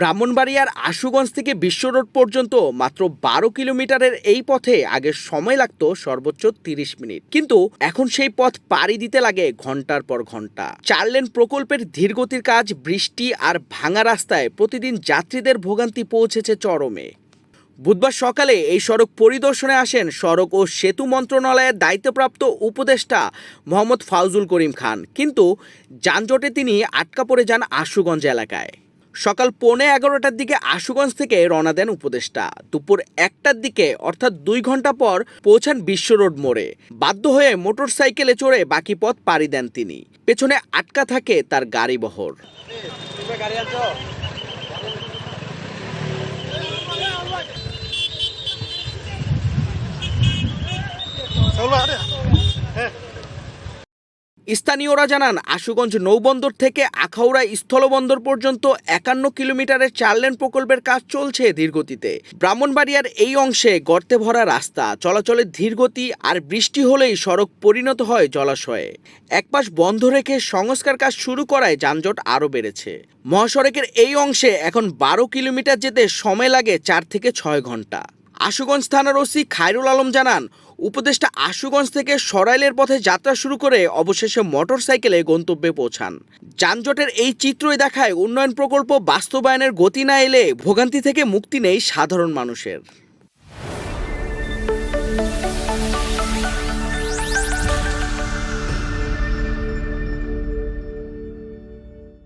ব্রাহ্মণবাড়িয়ার আশুগঞ্জ থেকে বিশ্ব রোড পর্যন্ত মাত্র বারো কিলোমিটারের এই পথে আগে সময় লাগতো সর্বোচ্চ তিরিশ মিনিট। কিন্তু এখন সেই পথ পাড়ি দিতে লাগে ঘণ্টার পর ঘণ্টা। চার লেন প্রকল্পের ধীরগতির কাজ, বৃষ্টি আর ভাঙা রাস্তায় প্রতিদিন যাত্রীদের ভোগান্তি পৌঁছেছে চরমে। বুধবার সকালে এই সড়ক পরিদর্শনে আসেন সড়ক ও সেতু মন্ত্রণালয়ের দায়িত্বপ্রাপ্ত উপদেষ্টা মোহাম্মদ ফাউজুল করিম খান। কিন্তু যানজটে তিনি আটকা পড়ে যান আশুগঞ্জ এলাকায়। সকাল পৌনে এগারোটার দিকে আশুগঞ্জ থেকে রওনা দেন উপদেষ্টা। দুপুর একটার দিকে, অর্থাৎ দুই ঘণ্টা পর, পৌঁছান বিশ্ব রোড মোড়ে। বাধ্য হয়ে মোটরসাইকেলে চড়ে বাকি পথ পাড়ি দেন তিনি। পেছনে আটকা থাকে তার গাড়ি বহর স্থানীয়রা জানান, আশুগঞ্জ নৌবন্দর থেকে আখাউড়া স্থলবন্দর পর্যন্ত একান্ন কিলোমিটারের চার লেন প্রকল্পের কাজ চলছে ধীরগতিতে। ব্রাহ্মণবাড়িয়ার এই অংশে গর্তে ভরা রাস্তা, চলাচলের ধীরগতি আর বৃষ্টি হলেই সড়ক পরিণত হয় জলাশয়ে। একপাশ বন্ধ রেখে সংস্কার কাজ শুরু করায় যানজট আরও বেড়েছে। মহাসড়কের এই অংশে এখন বারো কিলোমিটার যেতে সময় লাগে চার থেকে ছয় ঘণ্টা। আশুগঞ্জ থানার ওসি খায়রুল আলম জানান, উপদেষ্টা আশুগঞ্জ থেকে সরাইলের পথে যাত্রা শুরু করে অবশেষে মোটরসাইকেলে গন্তব্যে পৌঁছান। যানজটের এই চিত্রই দেখায় উন্নয়ন প্রকল্প বাস্তবায়নের গতি না এলে ভোগান্তি থেকে মুক্তি নেই সাধারণ মানুষের।